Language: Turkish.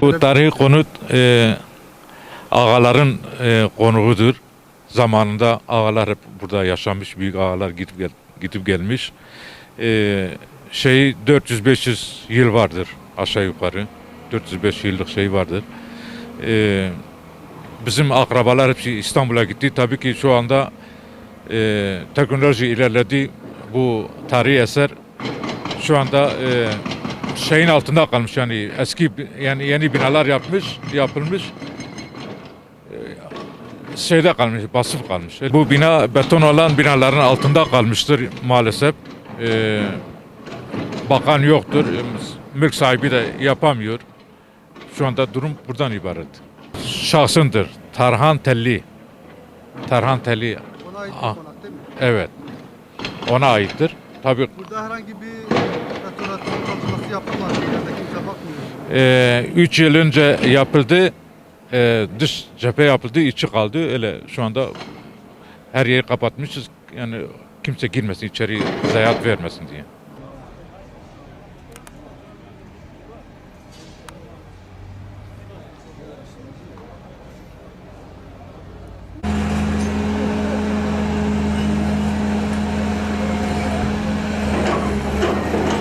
Bu tarihi konut e, ağaların e, konuğudur. Zamanında ağalar hep burada yaşamış, büyük ağalar gidip gel, gidip gelmiş. E, şey 400-500 yıl vardır aşağı yukarı. 405 yıllık şey vardır. E, bizim akrabalar hepsi İstanbul'a gitti. Tabii ki şu anda e, teknoloji ilerledi. Bu tarihi eser şu anda e, şeyin altında kalmış yani eski yani yeni binalar yapmış yapılmış e, şeyde kalmış basıp kalmış. Bu bina beton olan binaların altında kalmıştır maalesef. E, bakan yoktur. Mülk sahibi de yapamıyor. Şu anda durum buradan ibaret. Şahsındır. Tarhan Telli. Tarhan Telli. Ona ait Ah. konak değil mi? Evet. Ona aittir. Tabii Burada herhangi bir restorasyon çalışması yapılmadı. Yerde kimse bakmıyor. 3 yıl önce yapıldı. Ee, dış cephe yapıldı, içi kaldı. Öyle şu anda her yeri kapatmışız. Yani kimse girmesin içeri zayiat vermesin diye.